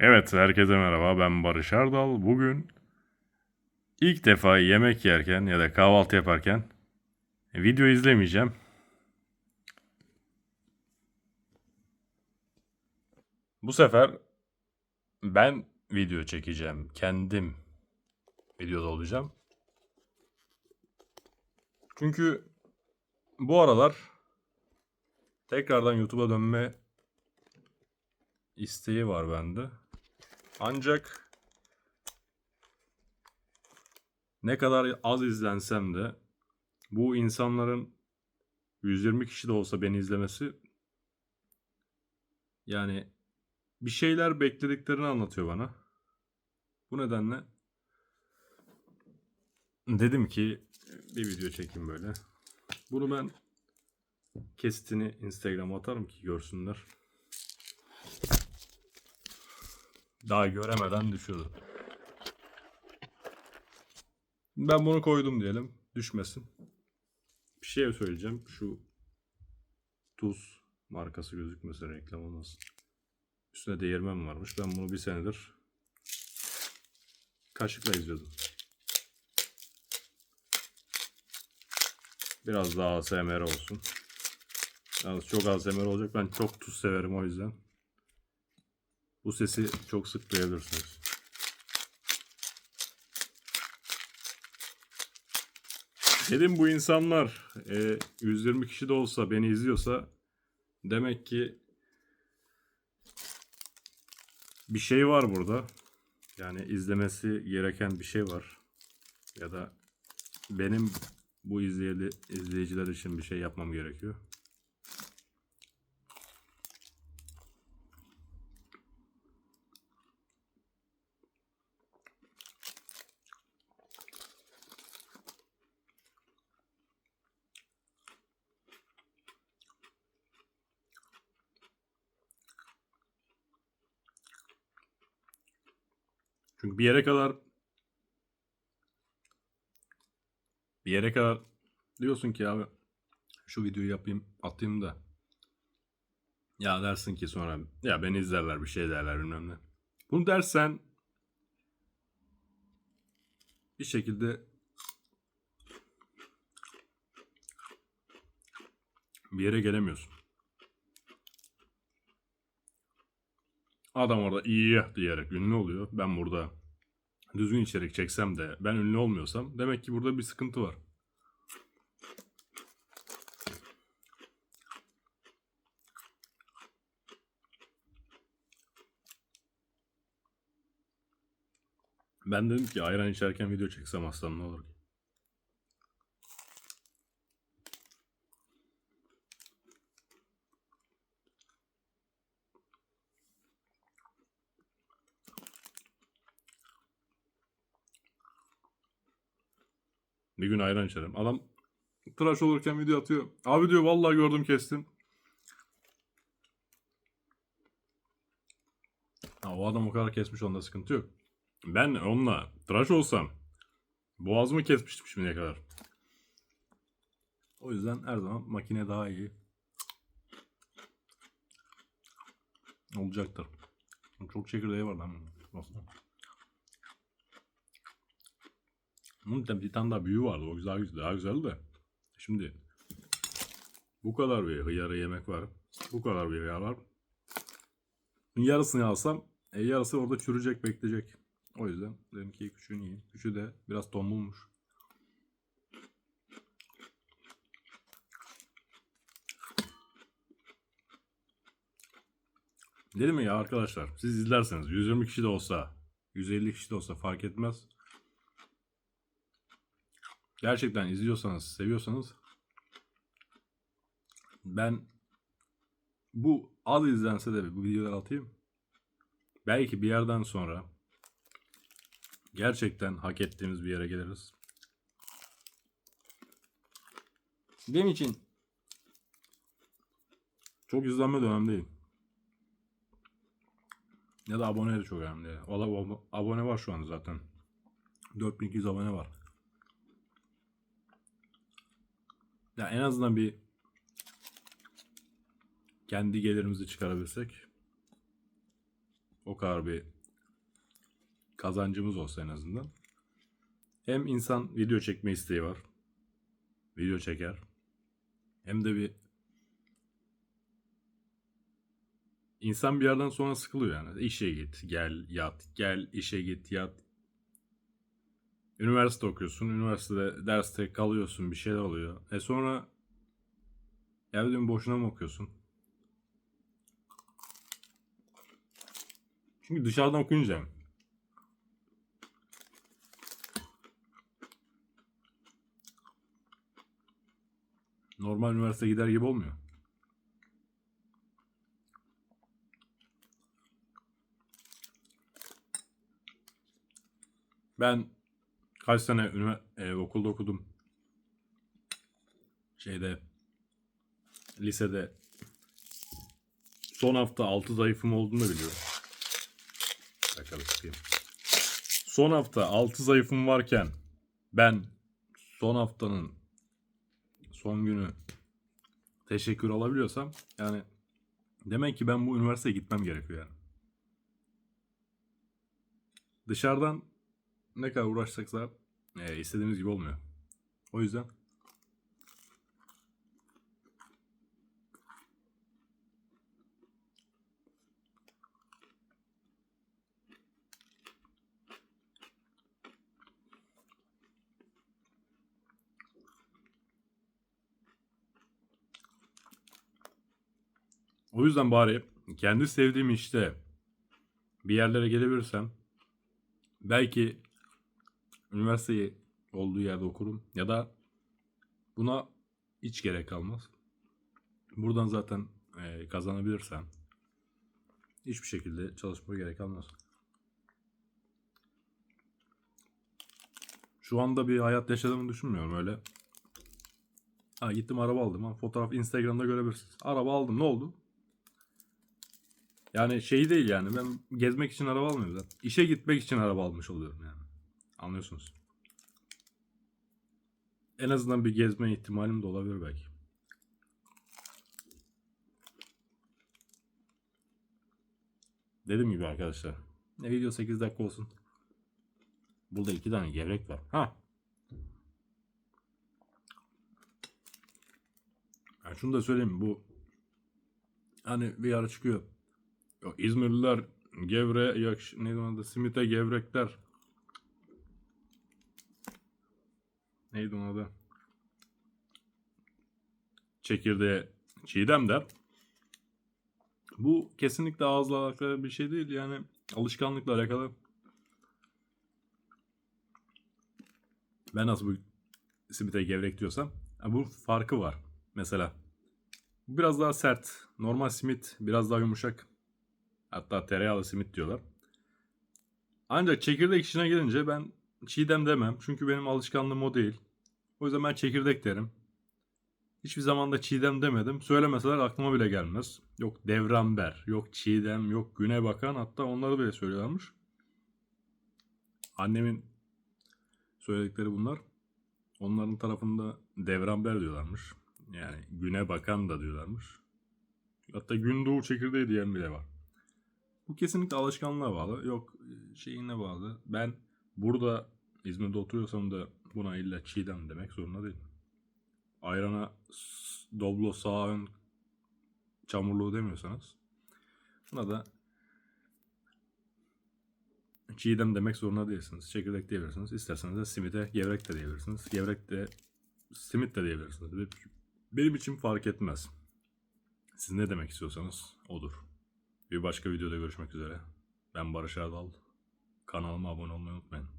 Evet, herkese merhaba. Ben Barış Ardal. Bugün ilk defa yemek yerken ya da kahvaltı yaparken video izlemeyeceğim. Bu sefer ben video çekeceğim. Kendim videoda olacağım. Çünkü bu aralar tekrardan YouTube'a dönme isteği var bende. Ancak ne kadar az izlensem de bu insanların 120 kişi de olsa beni izlemesi yani bir şeyler beklediklerini anlatıyor bana. Bu nedenle dedim ki bir video çekeyim böyle. Bunu ben kesitini Instagram'a atarım ki görsünler. Daha göremeden düşüyordu. Ben bunu koydum diyelim. Düşmesin. Bir şey söyleyeceğim. Şu tuz markası gözükmesin reklam olmasın. Üstüne değirmen varmış. Ben bunu bir senedir kaşıkla izliyordum. Biraz daha ASMR olsun. Yalnız çok ASMR olacak. Ben çok tuz severim o yüzden. Bu sesi çok sık duyabilirsiniz. Dedim bu insanlar e, 120 kişi de olsa beni izliyorsa demek ki bir şey var burada. Yani izlemesi gereken bir şey var. Ya da benim bu izleyiciler için bir şey yapmam gerekiyor. Çünkü bir yere kadar bir yere kadar diyorsun ki abi şu videoyu yapayım atayım da ya dersin ki sonra ya beni izlerler bir şey derler bilmem ne. Bunu dersen bir şekilde bir yere gelemiyorsun. Adam orada iyi diyerek ünlü oluyor. Ben burada düzgün içerik çeksem de ben ünlü olmuyorsam demek ki burada bir sıkıntı var. Ben dedim ki ayran içerken video çeksem aslan ne olur ki? Bir gün ayran içerim. Adam tıraş olurken video atıyor. Abi diyor vallahi gördüm kestim. Ha, o adam o kadar kesmiş onda sıkıntı yok. Ben onunla tıraş olsam boğazımı kesmiştim şimdiye kadar. O yüzden her zaman makine daha iyi olacaktır. Çok çekirdeği var lan. Aslında. Bunun bir tane daha büyüğü vardı. O güzel güzel. Daha güzeldi de. Şimdi bu kadar bir hıyarı yemek var. Bu kadar bir hıyar var. Yarısını alsam e, yarısı orada çürüyecek bekleyecek. O yüzden dedim ki küçüğünü yiyeyim. Küçüğü de biraz tombulmuş. Dedim ya arkadaşlar siz izlerseniz 120 kişi de olsa 150 kişi de olsa fark etmez. Gerçekten izliyorsanız, seviyorsanız ben bu az izlense de bu videoları atayım. Belki bir yerden sonra gerçekten hak ettiğimiz bir yere geliriz. Benim için çok izlenme de önemli değil. Ya da abone de çok önemli. abone var şu an zaten. 4200 abone var. Ya en azından bir kendi gelirimizi çıkarabilsek O kadar bir kazancımız olsa en azından. Hem insan video çekme isteği var. Video çeker. Hem de bir insan bir yerden sonra sıkılıyor yani. İşe git, gel, yat, gel, işe git, yat. Üniversite okuyorsun. Üniversitede derste kalıyorsun. Bir şeyler oluyor. E sonra ya boşuna mı okuyorsun? Çünkü dışarıdan okuyunca normal üniversite gider gibi olmuyor. Ben kaç sene ünivers- e, okulda okudum. Şeyde lisede son hafta 6 zayıfım olduğunu biliyorum. Bakalım çıkayım. Son hafta 6 zayıfım varken ben son haftanın son günü teşekkür alabiliyorsam yani demek ki ben bu üniversiteye gitmem gerekiyor yani. Dışarıdan ne kadar uğraşsak da e, istediğimiz gibi olmuyor. O yüzden O yüzden bari kendi sevdiğim işte bir yerlere gelebilirsem belki üniversiteyi olduğu yerde okurum ya da buna hiç gerek kalmaz. Buradan zaten e, kazanabilirsem hiçbir şekilde çalışmaya gerek kalmaz. Şu anda bir hayat yaşadığımı düşünmüyorum öyle. Ha gittim araba aldım. Ha, fotoğraf Instagram'da görebilirsiniz. Araba aldım ne oldu? Yani şey değil yani ben gezmek için araba almıyorum zaten. İşe gitmek için araba almış oluyorum yani. Anlıyorsunuz. En azından bir gezme ihtimalim de olabilir belki. Dediğim gibi arkadaşlar. Ne video 8 dakika olsun. Burada iki tane gevrek var. Ha. Yani şunu da söyleyeyim bu hani bir ara çıkıyor. Yok, İzmirliler gevre yak neydi adı simite gevrekler. Neydi onun adı? Çekirdeğe çiğdem der. Bu kesinlikle ağızla alakalı bir şey değil yani alışkanlıkla alakalı. Ben nasıl bu simite gevrek diyorsam ha, bu farkı var. Mesela bu biraz daha sert. Normal simit biraz daha yumuşak. Hatta tereyağlı simit diyorlar. Ancak çekirdek işine gelince ben çiğdem demem. Çünkü benim alışkanlığım o değil. O yüzden ben çekirdek derim. Hiçbir zaman da çiğdem demedim. Söylemeseler aklıma bile gelmez. Yok devramber, yok çiğdem, yok güne bakan hatta onları bile söylüyorlarmış. Annemin söyledikleri bunlar. Onların tarafında devramber diyorlarmış. Yani güne bakan da diyorlarmış. Hatta gün doğu çekirdeği diyen bile var. Bu kesinlikle alışkanlığa bağlı. Yok şeyine bağlı. Ben burada İzmir'de oturuyorsam da buna illa çiğdem demek zorunda değilim. Ayrana doblo sağ ön çamurluğu demiyorsanız buna da çiğdem demek zorunda değilsiniz. Çekirdek diyebilirsiniz. İsterseniz de simite gevrek de diyebilirsiniz. Gevrek de simit de diyebilirsiniz. Benim için fark etmez. Siz ne demek istiyorsanız odur. Bir başka videoda görüşmek üzere. Ben Barış Erdal. Kanalıma abone olmayı unutmayın.